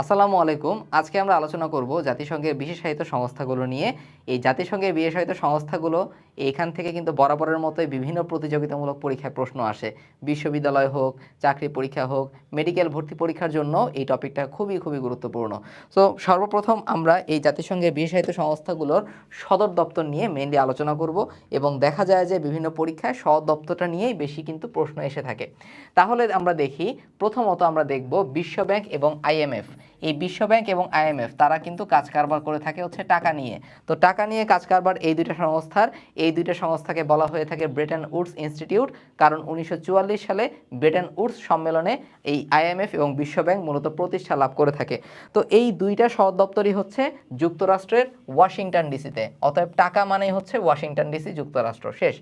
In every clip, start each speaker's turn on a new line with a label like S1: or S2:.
S1: আসসালামু আলাইকুম। আজকে আমরা আলোচনা করব জাতিসংঘের বিশেষায়িত সংস্থাগুলো নিয়ে। এই জাতিসংঘের বিশেষায়িত সংস্থাগুলো এইখান থেকে কিন্তু বরাবরের মতোই বিভিন্ন প্রতিযোগিতামূলক পরীক্ষায় প্রশ্ন আসে। বিশ্ববিদ্যালয় হোক, চাকরি পরীক্ষা হোক মেডিকেল ভর্তি পরীক্ষার জন্য এই টপিকটা খুবই খুবই গুরুত্বপূর্ণ। সো সর্বপ্রথম আমরা এই জাতিসংঘের বিশেষায়িত সংস্থাগুলোর সদর দপ্তর নিয়ে মেনলি আলোচনা করব এবং দেখা যায় যে বিভিন্ন পরীক্ষায় সদর দপ্তরটা নিয়েই বেশি কিন্তু প্রশ্ন এসে থাকে। তাহলে আমরা দেখি, প্রথমত আমরা দেখব বিশ্ব ব্যাংক এবং আইএমএফ এই বিশ্ব ব্যাংক এবং আইএমএফ তারা কিন্তু কাজ কারবার করে থাকে হচ্ছে টাকা নিয়ে। তো টাকা নিয়ে কাজ কারবার এই দুইটা সংস্থার, এই দুইটা সংস্থাকে বলা হয়ে থাকে ব্রেটন উডস ইনস্টিটিউট। কারণ উনিশশো চুয়াল্লিশ সালে ব্রিটেন উডস সম্মেলনে এই আইএমএফ এবং বিশ্ব ব্যাংক মূলত প্রতিষ্ঠা লাভ করে থাকে। তো এই দুইটা সদর দপ্তরই হচ্ছে যুক্তরাষ্ট্রের ওয়াশিংটন ডিসিতে। অতএব টাকা মানেই হচ্ছে ওয়াশিংটন ডিসি যুক্তরাষ্ট্র। শেষ।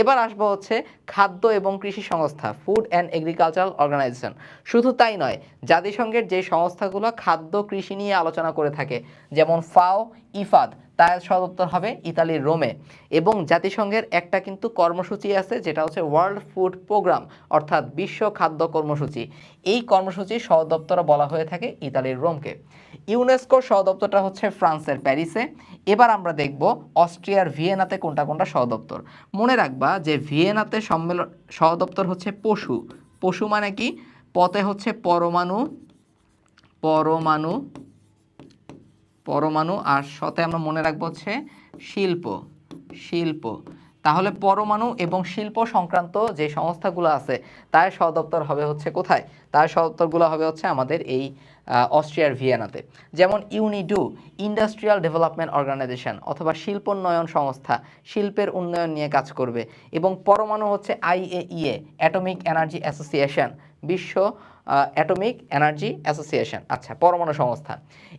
S1: এবার আসব হচ্ছে খাদ্য এবং কৃষি সংস্থা ফুড অ্যান্ড এগ্রিকালচারাল অর্গানাইজেশন শুধু তাই নয়, জাতিসংঘের যে সংস্থাগুলো খাদ্য কৃষি নিয়ে আলোচনা করে থাকে, যেমন ফাও, ইফাদ, তার সদপ্তর হবে ইতালির রোমে। এবং জাতিসংঘের একটা কিন্তু কর্মসূচি আছে, যেটা হচ্ছে ওয়ার্ল্ড ফুড প্রোগ্রাম অর্থাৎ বিশ্ব খাদ্য কর্মসূচি। এই কর্মসূচির সদপ্তর বলা হয়ে থাকে ইতালির রোমকে। ইউনেস্কোর সদপ্তরটা হচ্ছে ফ্রান্সের প্যারিসে। এবার আমরা দেখব অস্ট্রিয়ার ভিয়েনাতে কোনটা কোনটা সদপ্তর। মনে রাখবা যে ভিয়েনাতে সম্মেলন, সদপ্তর হচ্ছে পশু। পশু মানে কি? পথে হচ্ছে পরমাণু পরমাণু পরমাণু, আর সাথে আমরা মনে রাখব হচ্ছে শিল্প শিল্প। তাহলে পরমাণু এবং শিল্প সংক্রান্ত যে সংস্থাগুলো আছে, তার সদপ্তর হবে হচ্ছে কোথায়? তার সদপ্তরগুলো হবে হচ্ছে আমাদের এই অস্ট্রিয়ার ভিয়েনাতে। যেমন ইউনিডু ইন্ডাস্ট্রিয়াল ডেভেলপমেন্ট অর্গানাইজেশন অথবা শিল্পোন্নয়ন সংস্থা, শিল্পের উন্নয়ন নিয়ে কাজ করবে। এবং পরমাণু হচ্ছে আইএইএ অ্যাটমিক এনার্জি অ্যাসোসিয়েশন বিশ্ব অ্যাটমিক এনার্জি অ্যাসোসিয়েশন আচ্ছা পরমাণু সংস্থা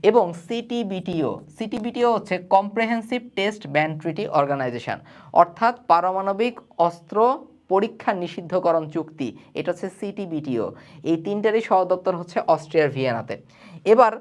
S1: এবং সিটিবিটিও সিটিবিটিও হচ্ছে comprehensive test ban treaty organisation অর্থাৎ পারমাণবিক অস্ত্র পরীক্ষা নিষিদ্ধকরণ চুক্তি, এটা হচ্ছে সিটিবিটিও এই তিনটারই সদর দপ্তর হচ্ছে অস্ট্রিয়ার ভিয়েনাতে। এবার,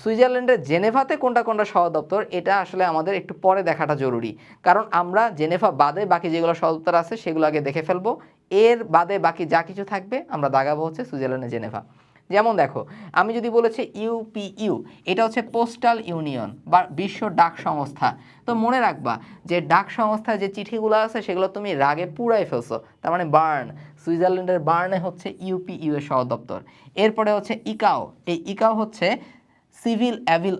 S1: সুইজারল্যান্ডের জেনেভাতে কোনটা কোনটা সদর দপ্তর, এটা আসলে আমাদের একটু পরে দেখাটা জরুরি। কারণ আমরা জেনেভা বাদে বাকি যেগুলো সদর দপ্তর আছে, সেগুলো আগে দেখে ফেলব এর বাদে বাকি যা কিছু থাকবে আমরা দাগাবো হচ্ছে সুইজারল্যান্ডের জেনেভা। যেমন দেখো, আমি যদি বলেছি ইউপিইউ, এটা হচ্ছে পোস্টাল ইউনিয়ন বা বিশ্ব ডাক সংস্থা। তো মনে রাখবা যে ডাক সংস্থায় যে চিঠিগুলো আছে, সেগুলো তুমি রাগে পুরাই ফেলছো। তার মানে বার্ন, সুইজারল্যান্ডের বার্নে হচ্ছে ইউপিইউ এর দপ্তর এরপরে হচ্ছে ইকাও। এই ইকাও হচ্ছে সিভিল অ্যাভিল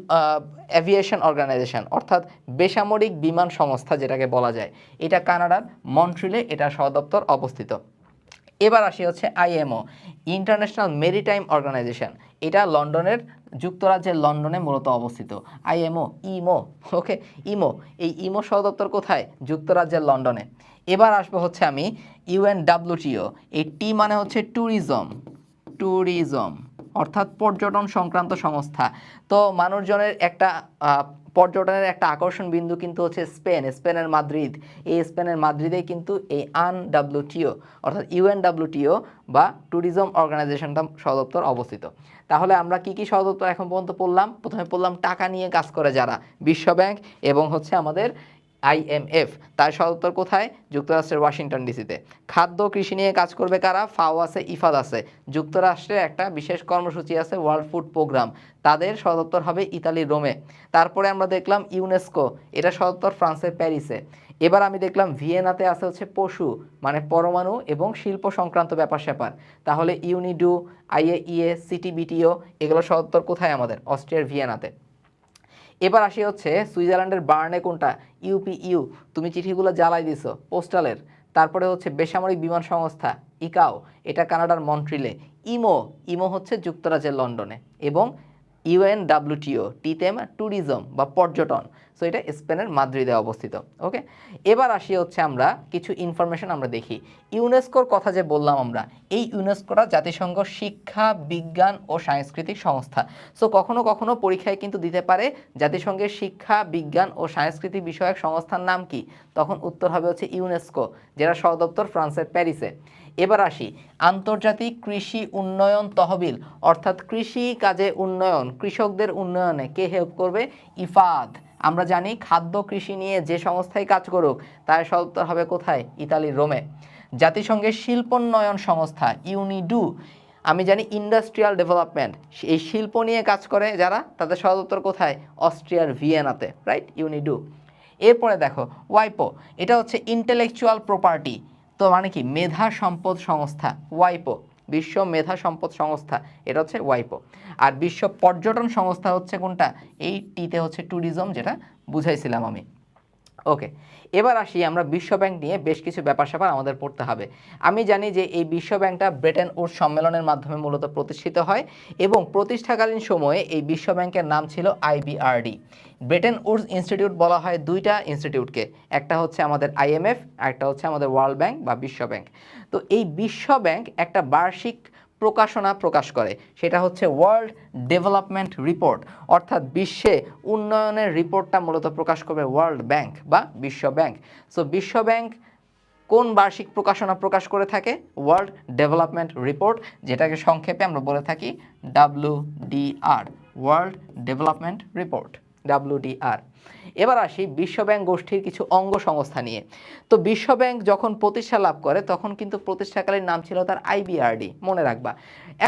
S1: অ্যাভিয়েশন অর্গানাইজেশন, অর্থাৎ বেসামরিক বিমান সংস্থা যেটাকে বলা যায়। এটা কানাডার মন্ট্রিলে এটা সদর দপ্তর অবস্থিত। এবার আসি হচ্ছে আইএমও, ইন্টারন্যাশনাল মেরিটাইম অর্গানাইজেশন। এটা লন্ডনের, যুক্তরাজ্যের লন্ডনে মূলত অবস্থিত। আইএমও, ইমো, ওকে, ইমো, এই ইমো সদর দপ্তর কোথায়? যুক্তরাজ্যের লন্ডনে। এবার আসব হচ্ছে আমি ইউএনডাব্লিউটিও, এই টি মানে হচ্ছে ট্যুরিজম। ট্যুরিজম। অর্থাৎ পর্যটন সংক্রান্ত সংস্থা। তো মানুষজনের একটা পর্যটনের একটা আকর্ষণ বিন্দু কিন্তু হচ্ছে স্পেন, স্পেনের মাদ্রিদ। এই স্পেনের মাদ্রিদে কিন্তু এই আন ডাব্লিউটিও অর্থাৎ ইউএনডাব্লিউটিও বা ট্যুরিজম অর্গানাইজেশনটা সদপ্তর অবস্থিত। তাহলে আমরা কি কি সদপ্তর এখন পর্যন্ত পড়লাম? প্রথমে পড়লাম টাকা নিয়ে কাজ করে যারা বিশ্ব ব্যাংক এবং হচ্ছে আমাদের আইএমএফ তার সদপ্তর কোথায়? যুক্তরাষ্ট্রের ওয়াশিংটন ডিসিতে। খাদ্য কৃষি নিয়ে কাজ করবে কারা? ফাও আছে, ইফাদ আছে। যুক্তরাষ্ট্রের একটা বিশেষ কর্মসূচি আছে, ওয়ার্ল্ড ফুড প্রোগ্রাম। তাদের সদপ্তর হবে ইতালির রোমে। তারপরে আমরা দেখলাম ইউনেস্কো। এটা সদপ্তর ফ্রান্সের প্যারিসে। এবার আমি দেখলাম ভিয়েনাতে আছে হচ্ছে পশু মানে পরমাণু এবং শিল্প সংক্রান্ত ব্যাপার স্যাপার। তাহলে ইউনিডু আইএ আইএইএ, সিটিবিটিও, এগুলো সদপ্তর কোথায় আমাদের? অস্ট্রিয়ার ভিয়েনাতে। এবার আসি হচ্ছে সুইজারল্যান্ডের বার্নে কোনটা? ইউপিইউ। তুমি চিঠিগুলো জ্বালাই দিছো, পোস্টালের। তারপরে হচ্ছে বেসামরিক বিমান সংস্থা, ইকাও। এটা কানাডার মন্ট্রিলে। ইমো ইমো হচ্ছে যুক্তরাজ্যের লন্ডনে। এবং ইউএনডাব্লিউটিও টিতেম ট্যুরিজম বা পর্যটন। সো এটা স্পেনের মাদ্রিদে অবস্থিত ওকে এবার আসি হচ্ছে আমরা কিছু ইনফরমেশন আমরা দেখি। ইউনেস্কোর কথা যে বললাম আমরা, এই ইউনেস্কোটা জাতিসংঘ শিক্ষা, বিজ্ঞান ও সাংস্কৃতিক সংস্থা। সো কখনো কখনো পরীক্ষায় কিন্তু দিতে পারে জাতিসংঘের শিক্ষা, বিজ্ঞান ও সাংস্কৃতিক বিষয়ক সংস্থার নাম কি? তখন উত্তর হবে হচ্ছে ইউনেস্কো যেটা সদর দপ্তর ফ্রান্সের প্যারিসে। এবার আসি। আন্তর্জাতিক কৃষি উন্নয়ন তহবিল, অর্থাৎ কৃষি কাজে উন্নয়ন, কৃষকদের উন্নয়নে কে হেল্প করবে? ইফাদ। আমরা জানি খাদ্য কৃষি নিয়ে যে সংস্থায় কাজ করুক, তার সদপ্তর হবে কোথায়? ইতালির রোমে। জাতিসংঘের শিল্পোন্নয়ন সংস্থা, ইউনিডু। আমি জানি ইন্ডাস্ট্রিয়াল ডেভেলপমেন্ট, এই শিল্প নিয়ে কাজ করে যারা, তাদের সদর দপ্তর কোথায়? অস্ট্রিয়ার ভিয়েনাতে রাইট ইউনিডু। এরপরে দেখো, ওয়াইপো। এটা হচ্ছে ইন্টেলেকচুয়াল প্রপার্টি তো মানে কি? মেধা সম্পদ সংস্থা, ওয়াইপো। বিশ্ব মেধা সম্পদ সংস্থা, এটা হচ্ছে ওয়াইপো। আর বিশ্ব পর্যটন সংস্থা হচ্ছে কোনটা? এই টিতে হচ্ছে ট্যুরিজম, যেটা বুঝাইছিলাম আমি। ওকে, এবার আসি আমরা বিশ্ব ব্যাংক নিয়ে বেশ কিছু ব্যাপার স্যাপার আমাদের পড়তে হবে। আমি জানি যে এই বিশ্ব ব্যাংকটা ব্রিটেন উড সম্মেলনের মাধ্যমে মূলত প্রতিষ্ঠিত হয় এবং প্রতিষ্ঠাকালীন সময়ে এই বিশ্ব ব্যাংকের নাম ছিল আইবিআরডি ব্রিটেন উডস ইনস্টিটিউট বলা হয় দুইটা ইনস্টিটিউটকে, একটা হচ্ছে আমাদের আইএমএফ একটা হচ্ছে আমাদের ওয়ার্ল্ড ব্যাংক বা বিশ্ব ব্যাংক। তো এই বিশ্ব ব্যাংক একটা বার্ষিক প্রকাশনা প্রকাশ করে। সেটা হচ্ছে ওয়ার্ল্ড ডেভেলপমেন্ট রিপোর্ট অর্থাৎ বিশ্বে উন্নয়নের রিপোর্টটা মূলত প্রকাশ করবে ওয়ার্ল্ড ব্যাংক বা বিশ্ব ব্যাংক। সো বিশ্ব ব্যাংক কোন বার্ষিক প্রকাশনা প্রকাশ করে থাকে? ওয়ার্ল্ড ডেভেলপমেন্ট রিপোর্ট যেটাকে সংক্ষেপে আমরা বলে থাকি W DR world development report WDR. এবার আসি বিশ্বব্যাংক গোষ্ঠীর কিছু অঙ্গ সংস্থা নিয়ে। তো বিশ্বব্যাংক যখন প্রতিষ্ঠা লাভ করে, তখন কিন্তু প্রতিষ্ঠাকালীন নাম ছিল তার আইবিআরডি, মনে রাখবা।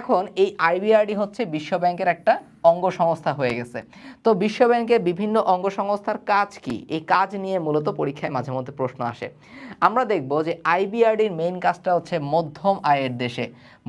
S1: এখন এই আইবিআরডি হচ্ছে বিশ্বব্যাংকের একটা অঙ্গ সংস্থা হয়ে গেছে। তো বিশ্বব্যাংকের বিভিন্ন অঙ্গ সংস্থার কাজ কি? এই কাজ নিয়ে মূলত পরীক্ষায় মাঝে মধ্যে প্রশ্ন আসে। আমরা দেখব যে আইবিআরডির মেইন কাজটা হচ্ছে মধ্যম আয়ের দেশে।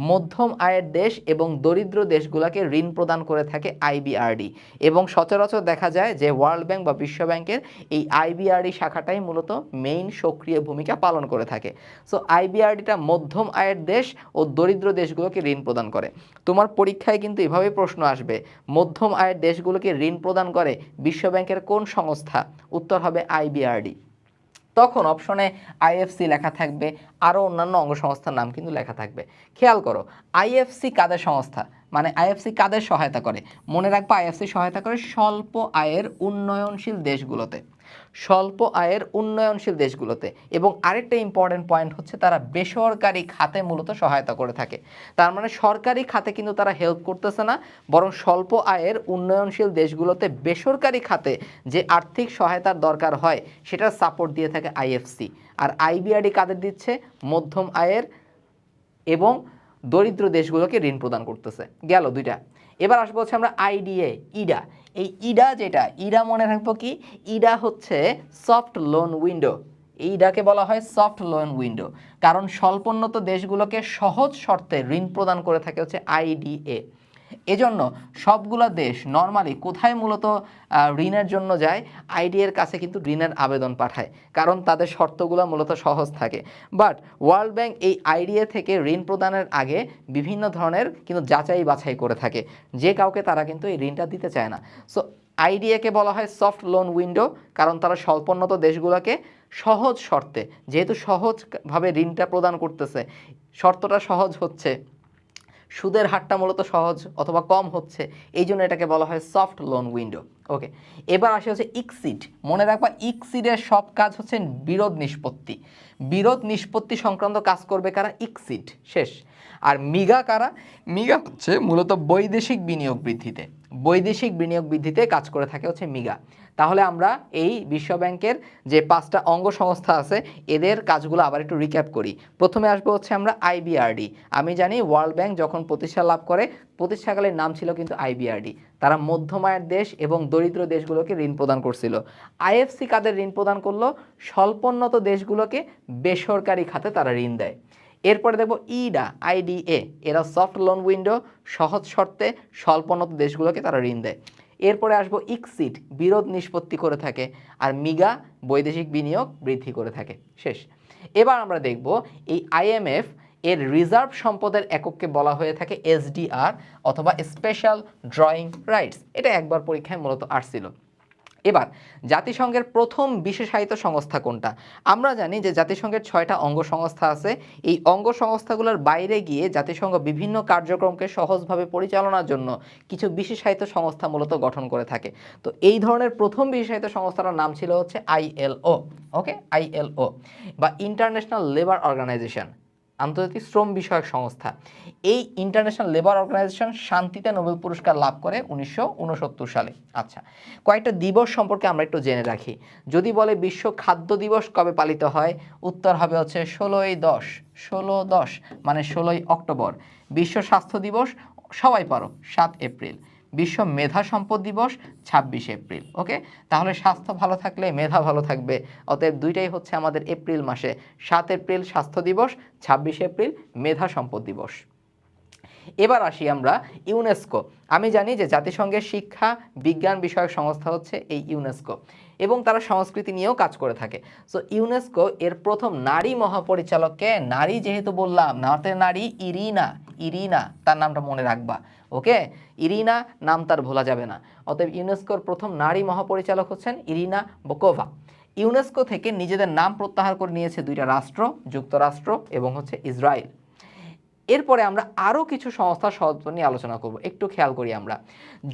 S1: মধ্যম আয়ের দেশ এবং দরিদ্র দেশগুলোকে ঋণ প্রদান করে থাকে আইবিআরডি এবং সচরাচর দেখা যায় যে ওয়ার্ল্ড ব্যাংক বা বিশ্ব ব্যাংকের এই আইবিআরডি শাখাটাই মূলত মেইন সক্রিয় ভূমিকা পালন করে থাকে। সো আইবিআরডিটা মধ্যম আয়ের দেশ ও দরিদ্র দেশগুলোকে ঋণ প্রদান করে। তোমার পরীক্ষায় কিন্তু এভাবেই প্রশ্ন আসবে। মধ্যম আয়ের দেশগুলোকে ঋণ প্রদান করে বিশ্ব ব্যাংকের কোন সংস্থা? উত্তর হবে আইবিআরডি। তখন অপশনে আইএফসি লেখা থাকবে, আরও অন্যান্য অঙ্গ সংস্থার নাম কিন্তু লেখা থাকবে। খেয়াল করো, আইএফসি কাদের সংস্থা? মানে আইএফসি কাদের সহায়তা করে? মনে রাখব আইএফসি সহায়তা করে স্বল্প আয়ের উন্নয়নশীল দেশগুলোতে। স্বল্প আয়ের উন্নয়নশীল দেশগুলোতে। এবং আরেকটা ইম্পর্টেন্ট পয়েন্ট হচ্ছে তারা বেসরকারি খাতে মূলত সহায়তা করে থাকে। তার মানে সরকারি খাতে কিন্তু তারা হেল্প করতেছে না, বরং স্বল্প আয়ের উন্নয়নশীল দেশগুলোতে বেসরকারি খাতে যে আর্থিক সহায়তার দরকার হয় সেটার সাপোর্ট দিয়ে থাকে আইএফসি আর আইবিআরডি কাদের দিচ্ছে? মধ্যম আয়ের এবং দরিদ্র দেশগুলোকে ঋণ প্রদান করতেছে। গেল দুইটা। এবার আসব হচ্ছে আমরা আইডিএ ইডা এই ইডা যেটা, ইডা মনে রাখব কি? ইডা হচ্ছে সফট লোন উইন্ডো এইটাকে বলা হয় সফট লোন উইন্ডো কারণ স্বল্পোন্নত দেশগুলোকে সহজ শর্তে ঋণ প্রদান করে থাকে হচ্ছে আইডিএ এজন্য সবগুলো দেশ নর্মালি কোথায় মূলত ঋণের জন্য যায়? আইডিএর কাছে কিন্তু ঋণের আবেদন পাঠায়, কারণ তাদের শর্তগুলো মূলত সহজ থাকে। বাট ওয়ার্ল্ড ব্যাংক এই আইডিএ থেকে ঋণ প্রদানের আগে বিভিন্ন ধরনের কিন্তু যাচাই বাছাই করে থাকে। যে কাউকে তারা কিন্তু এই ঋণটা দিতে চায় না। সো আইডিএকে বলা হয় সফট লোন উইন্ডো কারণ তারা স্বল্পোন্নত দেশগুলোকে সহজ শর্তে, যেহেতু সহজভাবে ঋণটা প্রদান করতেছে, শর্তটা সহজ হচ্ছে। সুদের হারটা মূলত সহজ অথবা কম হচ্ছে, এই জন্য এটাকে বলা হয় সফট লোন উইন্ডো ওকে এবার আসে হচ্ছে ইকসিড মনে রাখবা ইকসিডের সব কাজ হচ্ছে বিরোধ নিষ্পত্তি। বিরোধ নিষ্পত্তি সংক্রান্ত কাজ করবে কারা? ইকসিড শেষ। আর মিগা কারা? মিগা হচ্ছে মূলত বৈদেশিক বিনিয়োগ বৃদ্ধিতে। বৈদেশিক বিনিয়োগ বৃদ্ধিতে কাজ করে থাকে হচ্ছে মিগা তাহলে আমরা এই বিশ্ব ব্যাংকের যে পাঁচটা অঙ্গ সংস্থা আছে, এদের কাজগুলো আবার একটু রিক্যাপ করি। প্রথমে আসব হচ্ছে আমরা আইবিআরডি আমি জানি ওয়ার্ল্ড ব্যাংক যখন প্রতিষ্ঠা লাভ করে, প্রতিষ্ঠাকালের নাম ছিল কিন্তু আইবিআরডি তারা মধ্যমায়ের দেশ এবং দরিদ্র দেশগুলোকে ঋণ প্রদান করছিল। আইএফসি কাদের ঋণ প্রদান করল? স্বল্পোন্নত দেশগুলোকে বেসরকারি খাতে তারা ঋণ দেয়। এরপরে দেখব ইডা আইডিএ এরা সফট লোন উইন্ডো সহজ শর্তে স্বল্পোন্নত দেশগুলোকে তারা ঋণ দেয়। এরপরে আসব ইক্সিট, বিরোধ নিষ্পত্তি করে থাকে আর মিগা, বৈদেশিক বিনিয়োগ বৃদ্ধি করে থাকে। শেষ। এবার আমরা দেখব এই আইএমএফ এর রিজার্ভ সম্পদের একককে বলা হয়ে থাকে এসডিআর অথবা স্পেশাল ড্রয়িং রাইটস। এটা একবার পরীক্ষায় মূলত আসছিল। এবার, জাতিসংঘের প্রথম বিশেষায়িত সংস্থা কোনটা? আমরা জানি যে জাতিসংঘের ছয়টা অঙ্গ সংস্থা আছে। এই অঙ্গ সংস্থাগুলোর বাইরে গিয়ে জাতিসংঘ বিভিন্ন কার্যক্রমকে সহজভাবে পরিচালনার জন্য কিছু বিশেষায়িত সংস্থা মূলত গঠন করে থাকে। তো এই ধরনের প্রথম বিশেষায়িত সংস্থাটার নাম ছিল হচ্ছে আইএলও ওকে? আইএলও বা ইন্টারন্যাশনাল লেবার অর্গানাইজেশন, আন্তর্জাতিক শ্রম বিষয়ক সংস্থা। এই ইন্টারন্যাশনাল লেবার অর্গানাইজেশন শান্তিতে নোবেল পুরস্কার লাভ করে উনিশশো উনসত্তর সালে। আচ্ছা কয়েকটা দিবস সম্পর্কে আমরা একটু জেনে রাখি। যদি বলে বিশ্ব খাদ্য দিবস কবে পালিত হয়, উত্তর হবে হচ্ছে ষোলোই দশ, ষোলো দশ মানে ষোলোই অক্টোবর। বিশ্ব স্বাস্থ্য দিবস, সবাই পারো, সাত এপ্রিল। বিশ্ব মেধা সম্পদ দিবস, ছাব্বিশে এপ্রিল, ওকে? তাহলে স্বাস্থ্য ভালো থাকলে মেধা ভালো থাকবে। অতএব দুইটাই হচ্ছে আমাদের এপ্রিল মাসে। সাত এপ্রিল স্বাস্থ্য দিবস, ছাব্বিশে এপ্রিল মেধা সম্পদ দিবস। এবার আসি আমরা ইউনেস্কো আমি জানি যে জাতিসংঘের শিক্ষা, বিজ্ঞান বিষয়ক সংস্থা হচ্ছে এই ইউনেস্কো এবং তারা সংস্কৃতি নিয়েও কাজ করে থাকে। সো ইউনেস্কো এর প্রথম নারী মহাপরিচালককে, নারী যেহেতু বললাম নাতে নারী ইরিনা ইরিনা, তার নামটা মনে রাখবা, ওকে? ইরিনা, নাম তার ভোলা যাবে না। অতএব ইউনেস্কোর প্রথম নারী মহাপরিচালক হচ্ছেন ইরিনা বোকোভা। ইউনেস্কো থেকে নিজেদের নাম প্রত্যাহার করে নিয়েছে দুইটা রাষ্ট্র, যুক্তরাষ্ট্র এবং হচ্ছে ইসরায়েল এরপরে আমরা আরও কিছু সংস্থার সদপ্তর নিয়ে আলোচনা করব। একটু খেয়াল করি আমরা।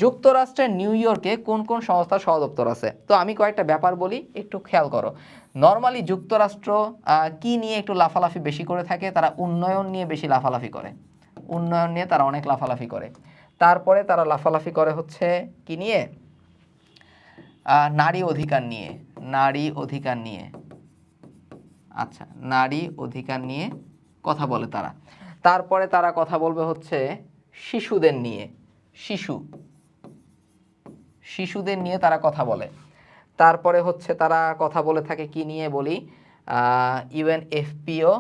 S1: যুক্তরাষ্ট্রের নিউ ইয়র্কে কোন কোন সংস্থার সদপ্তর আছে? তো আমি কয়েকটা ব্যাপার বলি, একটু খেয়াল করো। নর্মালি যুক্তরাষ্ট্র কি নিয়ে একটু লাফালাফি বেশি করে থাকে? তারা উন্নয়ন নিয়ে বেশি লাফালাফি করে। উন্নয়ন নিয়ে তারা অনেক লাফালাফি করে। তারপরে তারা লাফালাফি করে হচ্ছে কি নিয়ে? নারী অধিকার নিয়ে। নারী অধিকার নিয়ে। আচ্ছা নারী অধিকার নিয়ে কথা বলে তারা। তারপরে তারা কথা বলবে হচ্ছে শিশুদের নিয়ে, শিশু। শিশুদের নিয়ে তারা কথা বলে। তারপরে হচ্ছে তারা কথা বলে থাকে কি নিয়ে বলি? ইউএনএফপিও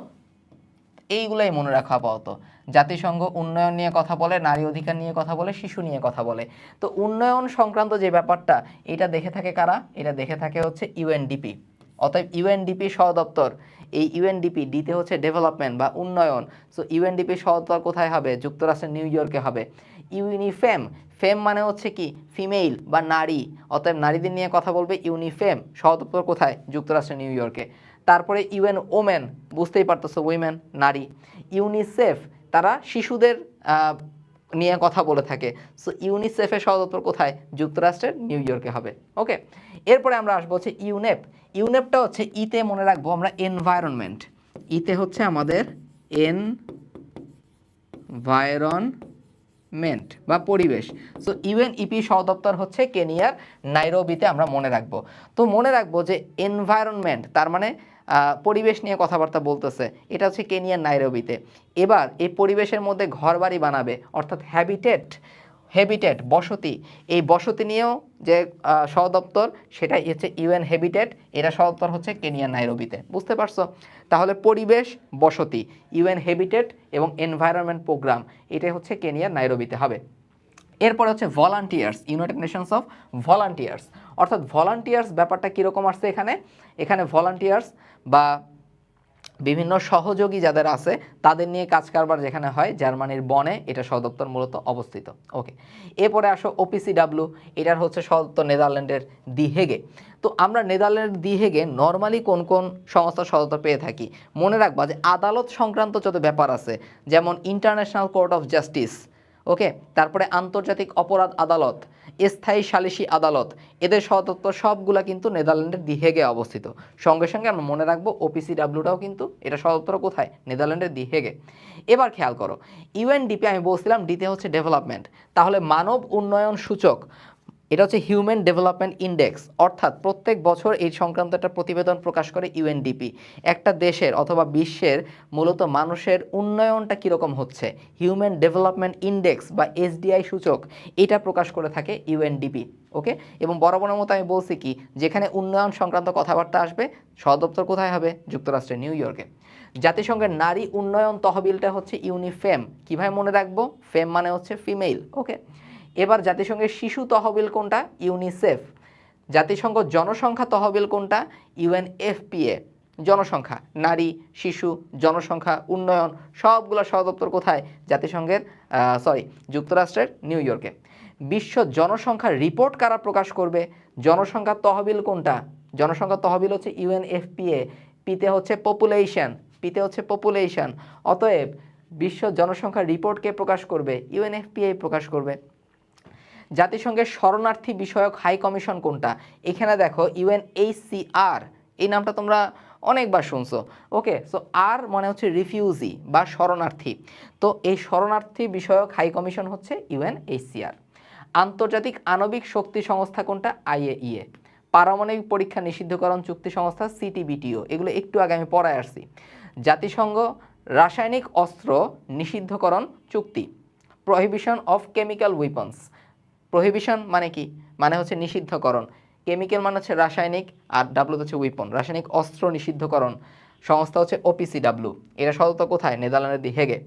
S1: এইগুলাই মনে রাখা আপাতত। জাতিসংঘ উন্নয়ন নিয়ে কথা বলে, নারী অধিকার নিয়ে কথা বলে, শিশু নিয়ে কথা বলে। তো উন্নয়ন সংক্রান্ত যে ব্যাপারটা, এটা দেখে থাকে কারা? এটা দেখে থাকে হচ্ছে ইউএনডিপি। অতএব ইউএনডিপি সদপ্তর এই ইউএনডিপি ডিতে হচ্ছে ডেভেলপমেন্ট বা উন্নয়ন। সো ইউএনডিপি সদপ্তর কোথায় হবে? যুক্তরাষ্ট্রের নিউ ইয়র্কে হবে। ইউনিফেম, ফেম মানে হচ্ছে কি? ফিমেইল বা নারী। অতএব নারীদের নিয়ে কথা বলবে ইউনিফেম। সদপ্তর কোথায়? যুক্তরাষ্ট্রের নিউ ইয়র্কে। তারপরে ইউএন ওমেন, বুঝতেই পারতেছো, উইমেন, নারী। ইউনিসেফ, তারা শিশুদের নিয়ে কথা বলে থাকে। সো ইউনিসেফের সদপ্তর কোথায়? যুক্তরাষ্ট্রের নিউ ইয়র্কে হবে। ওকে এরপরে আমরা আসব হচ্ছে ইউনেপ ইউনেপটা হচ্ছে ইতে মনে রাখব আমরা এনভায়রনমেন্ট ইতে হচ্ছে আমাদের এনভায়রনমেন্ট বা পরিবেশ। সো ইউএনইপি সদপ্তর হচ্ছে কেনিয়ার, নাইরোবিতে আমরা মনে রাখব। তো মনে রাখব যে এনভায়রনমেন্ট তার মানে পরিবেশ নিয়ে কথাবার্তা বলতেছে, এটা হচ্ছে কেনিয়ার, নাইরোবিতে। এবার এই পরিবেশের মধ্যে ঘরবাড়ি বানাবে, অর্থাৎ হ্যাবিটেট হ্যাবিটেট বসতি। এই বসতি নিয়েও যে সদপ্তর, সেটাই হচ্ছে ইউএন হ্যাবিটেট এটা সদপ্তর হচ্ছে কেনিয়ার নাইরোবিতে। বুঝতে পারছ? তাহলে পরিবেশ, বসতি ইউএন হ্যাবিটেট এবং এনভায়রনমেন্ট প্রোগ্রাম এটাই হচ্ছে কেনিয়ার নাইরোবিতে হবে। এরপরে হচ্ছে volunteers United Nations of volunteers অর্থাৎ ভলান্টিয়ার্স ব্যাপারটা কীরকম আসছে এখানে? এখানে ভলান্টিয়ার্স বা বিভিন্ন সহযোগী যাদের আছে, তাদের নিয়ে কাজ কারবার যেখানে হয়, জার্মানির বনে এটা সদপ্তর মূলত অবস্থিত। ওকে, এরপরে আসো ওপিসিডাব্লিউ এটার হচ্ছে সদপ্তর নেদারল্যান্ডের দি হেগে। তো আমরা নেদারল্যান্ডের দি হেগে নর্মালি কোন কোন সংস্থার সদপ্তর পেয়ে থাকি? মনে রাখবা যে আদালত সংক্রান্ত যত ব্যাপার আছে, যেমন international court of justice okay, তারপরে আন্তর্জাতিক অপরাধ আদালত স্থায়ী সালিসি আদালত। এদের সদপ্তর সবগুলা কিন্তু নেদারল্যান্ডের দিহেগে অবস্থিত। সঙ্গে সঙ্গে আমরা মনে রাখব ওপিসি ডাব্লিউটাও কিন্তু এটা সদপ্তর কোথায়? নেদারল্যান্ডের দিহেগে। এবার খেয়াল করো ইউএনডিপি আমি বলছিলাম ডিতে হচ্ছে ডেভেলপমেন্ট তাহলে মানব উন্নয়ন সূচক এটা হচ্ছে হিউম্যান ডেভেলপমেন্ট ইন্ডেক্স অর্থাৎ প্রত্যেক বছর এই সংক্রান্ত একটা প্রতিবেদন প্রকাশ করে ইউএনডিপি একটা দেশের অথবা বিশ্বের মূলত মানুষের উন্নয়নটা কীরকম হচ্ছে? হিউম্যান ডেভেলপমেন্ট ইন্ডেক্স বা এসডিআই সূচক, এটা প্রকাশ করে থাকে ইউএনডিপি ওকে? এবং বরাবরের মতো আমি বলছি কি, যেখানে উন্নয়ন সংক্রান্ত কথাবার্তা আসবে, সদপ্তর কোথায় হবে? যুক্তরাষ্ট্রের নিউ ইয়র্কে। জাতিসংঘের নারী উন্নয়ন তহবিলটা হচ্ছে ইউনিফেম কীভাবে মনে রাখব? ফেম মানে হচ্ছে ফিমেল ওকে? এবার জাতিসংঘের শিশু তহবিল কোনটা? ইউনিসেফ। জাতিসংঘ জনসংখ্যা তহবিল কোনটা? ইউএনএফপিএ। জনসংখ্যা, নারী, শিশু, জনসংখ্যা, উন্নয়ন, সবগুলো সদপ্তর কোথায়? জাতিসংঘের সরি যুক্তরাষ্ট্রের, নিউ ইয়র্কে। বিশ্ব জনসংখ্যার রিপোর্ট কারা প্রকাশ করবে? জনসংখ্যা তহবিল কোনটা? জনসংখ্যা তহবিল হচ্ছে ইউএনএফপিএ। পিতে হচ্ছে পপুলেশন। পিতে হচ্ছে পপুলেশন। অতএব বিশ্ব জনসংখ্যার রিপোর্টকে প্রকাশ করবে? ইউএনএফপিএ প্রকাশ করবে। জাতিসংঘের শরণার্থী বিষয়ক হাই কমিশন কোনটা? এখানে দেখো ইউএনএইচসিআর এই নামটা তোমরা অনেকবার শুনছো। ওকে সো আর মানে হচ্ছে রিফিউজি বা শরণার্থী। তো এই শরণার্থী বিষয়ক হাই কমিশন হচ্ছে ইউএনএইচসিআর আন্তর্জাতিক আণবিক শক্তি সংস্থা কোনটা? আইএইএ পারমাণবিক পরীক্ষা নিষিদ্ধকরণ চুক্তি সংস্থা সিটিবিটিও এগুলো একটু আগে আমি পড়ায় আসছি। জাতিসংঘ রাসায়নিক অস্ত্র নিষিদ্ধকরণ চুক্তি। Prohibition of chemical weapons. Prohibition মানে কি? মানে হচ্ছে নিষিদ্ধকরণ। কেমিক্যাল মানে হচ্ছে রাসায়নিক আর ডাব্লু হচ্ছে উইপন রাসায়নিক অস্ত্র নিষিদ্ধকরণ। সংস্থা হচ্ছে ওপিসিডাব্লু এরা সদত কোথায়? নেদারল্যান্ডের দি হেগে।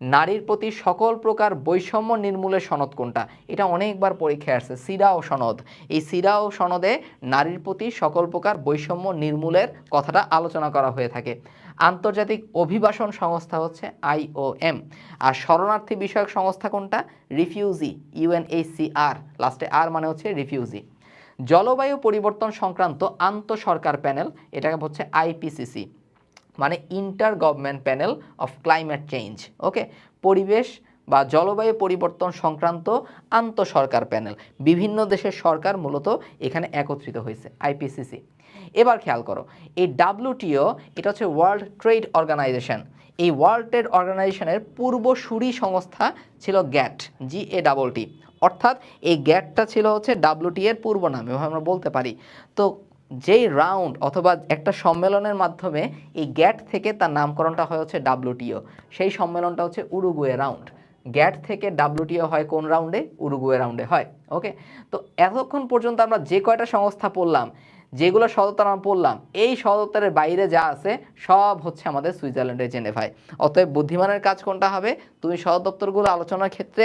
S1: নারীর প্রতি সকল প্রকার বৈষম্য নির্মূলের সনদ কোনটা? এটা অনেকবার পরীক্ষায় আসছে, সিরা ও সনদ। এই সিরা ও সনদে নারীর প্রতি সকল প্রকার বৈষম্য নির্মূলের কথাটা আলোচনা করা হয়ে থাকে। আন্তর্জাতিক অভিবাসন সংস্থা হচ্ছে আইওএম আর শরণার্থী বিষয়ক সংস্থা কোনটা? রিফিউজি ইউএনএইচসিআর লাস্টে আর। মানে হচ্ছে রিফিউজি। জলবায়ু পরিবর্তন সংক্রান্ত আন্তঃসরকার প্যানেল এটা হচ্ছে আইপিসিসি মানে inter government panel of climate change okay পরিবেশ বা জলবায়ু পরিবর্তন সংক্রান্ত আন্তঃসরকার প্যানেল বিভিন্ন দেশের সরকার মূলত এখানে একত্রিত হয়েছে আইপিসিসি এবার খেয়াল করো, এই ডাব্লিউটিও এটা হচ্ছে ওয়ার্ল্ড ট্রেড অর্গানাইজেশন এই ওয়ার্ল্ড ট্রেড অর্গানাইজেশনের পূর্বসূরি সংস্থা ছিল গ্যাট জি এ ডাবল টি অর্থাৎ এই গ্যাটটা ছিল হচ্ছে ডাব্লিউটি এর পূর্ব নাম, এভাবে আমরা বলতে পারি। তো যেই রাউন্ড অথবা একটা সম্মেলনের মাধ্যমে এই গ্যাট থেকে তার নামকরণটা হয় হচ্ছে ডাব্লুটিও সেই সম্মেলনটা হচ্ছে উরুগুয়ে রাউন্ড গ্যাট থেকে ডাব্লুটিও হয় কোন রাউন্ডে উরুগুয়ে রাউন্ডে হয়। ওকে? তো এতক্ষণ পর্যন্ত আমরা যে কয়টা সংস্থা পড়লাম, যেগুলো সদত্তর আমরা পড়লাম, এই সদত্তরের বাইরে যা আছে সব হচ্ছে আমাদের সুইজারল্যান্ডের জেনেভায়। অতএব বুদ্ধিমানের কাজ কোনটা হবে? তুমি সদপ্তরগুলো আলোচনার ক্ষেত্রে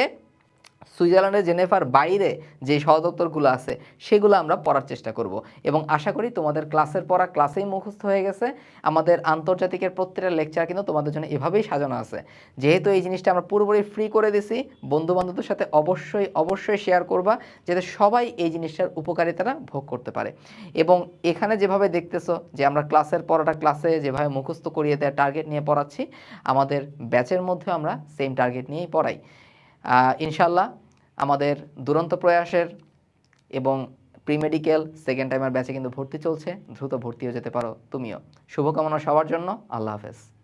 S1: সুইজারল্যান্ডের জেনেভার বাইরে যে সদপ্তরগুলো আছে, সেগুলো আমরা পড়ার চেষ্টা করব। এবং আশা করি তোমাদের ক্লাসের পড়া ক্লাসেই মুখস্থ হয়ে গেছে। আমাদের আন্তর্জাতিকের প্রত্যেকটা লেকচার কিন্তু তোমাদের জন্য এভাবেই সাজানো আছে। যেহেতু এই জিনিসটা আমরা পুরোপুরি ফ্রি করে দিছি বন্ধু বান্ধবদের সাথে অবশ্যই অবশ্যই শেয়ার করবা, যাতে সবাই এই জিনিসটার উপকারিতাটা ভোগ করতে পারে। এবং এখানে যেভাবে দেখতেছো যে আমরা ক্লাসের পড়াটা ক্লাসে যেভাবে মুখস্থ করিয়ে দেওয়ার টার্গেট নিয়ে পড়াচ্ছি, আমাদের ব্যাচের মধ্যেও আমরা সেম টার্গেট নিয়েই পড়াই। ইনশাল্লাহ আমাদের দুরন্ত প্রয়াসের এবং প্রি মেডিকেল সেকেন্ড টাইমের ব্যাচে কিন্তু ভর্তি চলছে। দ্রুত ভর্তি হয়ে যেতে পারো তুমিও। শুভকামনা সবার জন্য। আল্লাহ হাফেজ।